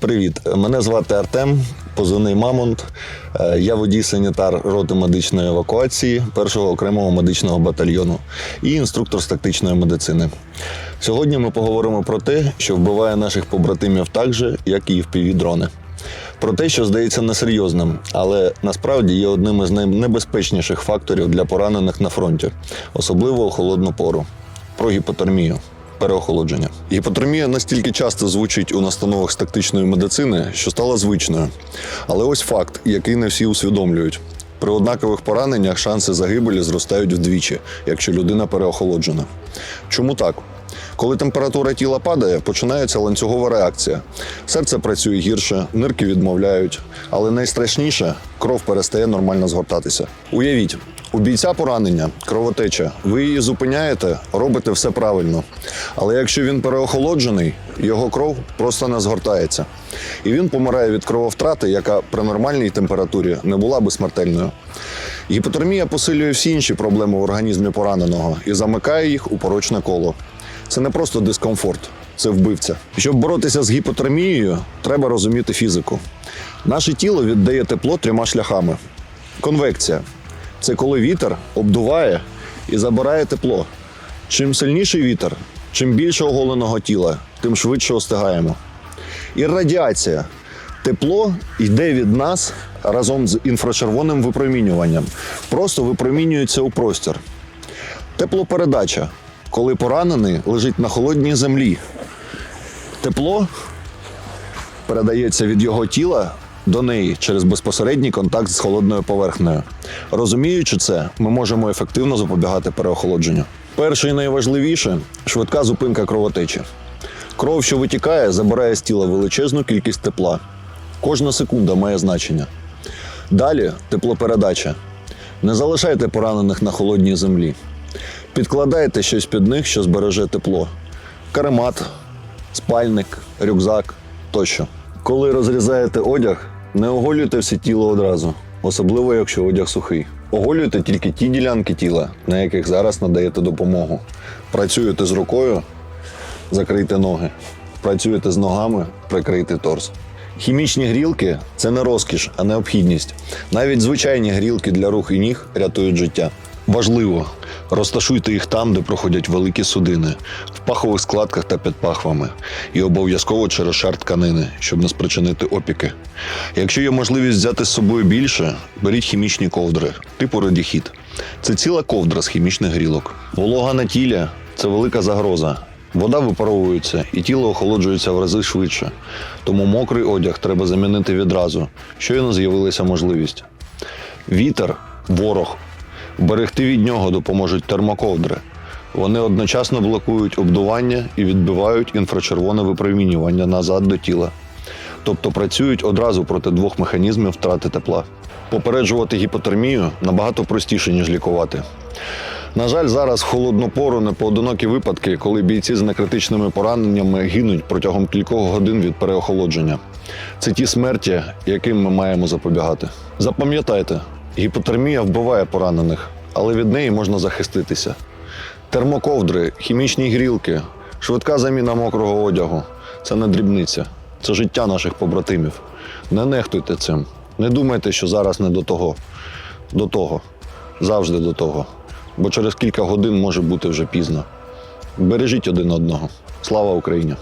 Привіт, мене звати Артем, позивний Мамонт. Е, Я водій-санітар роти медичної евакуації першого окремого медичного батальйону і інструктор з тактичної медицини. Сьогодні ми поговоримо про те, що вбиває наших побратимів так же, як і впівдрони. Про те, що здається несерйозним, але насправді є одним із найнебезпечніших факторів для поранених на фронті, особливо у холодну пору про гіпотермію. Переохолодження. Гіпотермія настільки часто звучить у настановах з тактичної медицини, що стала звичною. Але ось факт, який не всі усвідомлюють. При однакових пораненнях шанси загибелі зростають вдвічі, якщо людина переохолоджена. Чому так? Коли температура тіла падає, починається ланцюгова реакція. Серце працює гірше, нирки відмовляють, але найстрашніше кров перестає нормально згортатися. Уявіть, у бійця поранення, кровотеча. Ви її зупиняєте, робите все правильно. Але якщо він переохолоджений, його кров просто не згортається. І він помирає від крововтрати, яка при нормальній температурі не була би смертельною. Гіпотермія посилює всі інші проблеми в організмі пораненого і замикає їх у порочне коло. Це не просто дискомфорт, це вбивця. Щоб боротися з гіпотермією, треба розуміти фізику. Наше тіло віддає тепло трьома шляхами: конвекція це коли вітер обдуває і забирає тепло. Чим сильніший вітер, чим більше оголеного тіла, тим швидше остигаємо. І радіація. Тепло йде від нас разом з інфрачервоним випромінюванням. Просто випромінюється у простір. Теплопередача, коли поранений лежить на холодній землі. Тепло передається від його тіла до неї через безпосередній контакт з холодною поверхнею. Розуміючи це, ми можемо ефективно запобігати переохолодженню. Перше і найважливіше швидка зупинка кровотечі. Кров, що витікає, забирає з тіла величезну кількість тепла. Кожна секунда має значення. Далі теплопередача. Не залишайте поранених на холодній землі. Підкладайте щось під них, що збереже тепло: каремат, спальник, рюкзак тощо. Коли розрізаєте одяг, не оголюйте все тіло одразу, особливо якщо одяг сухий. Оголюйте тільки ті ділянки тіла, на яких зараз надаєте допомогу. Працюєте з рукою, закрийте ноги. Працюєте з ногами, прикрийте торс. Хімічні грілки це не розкіш, а необхідність. Навіть звичайні грілки для рук і ніг рятують життя. Важливо, розташуйте їх там, де проходять великі судини, в пахових складках та під пахвами, і обов'язково через шар тканини, щоб не спричинити опіки. Якщо є можливість взяти з собою більше, беріть хімічні ковдри, типу радіхід. Це ціла ковдра з хімічних грілок. Волога на тілі це велика загроза. Вода випаровується і тіло охолоджується в рази швидше. Тому мокрий одяг треба замінити відразу, щойно з'явилася можливість. Вітер ворог. Берегти від нього допоможуть термоковдри. Вони одночасно блокують обдування і відбивають інфрачервоне випромінювання назад до тіла. Тобто працюють одразу проти двох механізмів втрати тепла. Попереджувати гіпотермію набагато простіше, ніж лікувати. На жаль, зараз в холодну пору непоодинокі випадки, коли бійці з некритичними пораненнями гинуть протягом кількох годин від переохолодження. Це ті смерті, яким ми маємо запобігати. Запам'ятайте, гіпотермія вбиває поранених, але від неї можна захиститися. Термоковдри, хімічні грілки, швидка заміна мокрого одягу це не дрібниця, це життя наших побратимів. Не нехтуйте цим. Не думайте, що зараз не до того. До того. Завжди до того. Бо через кілька годин може бути вже пізно. Бережіть один одного. Слава Україні!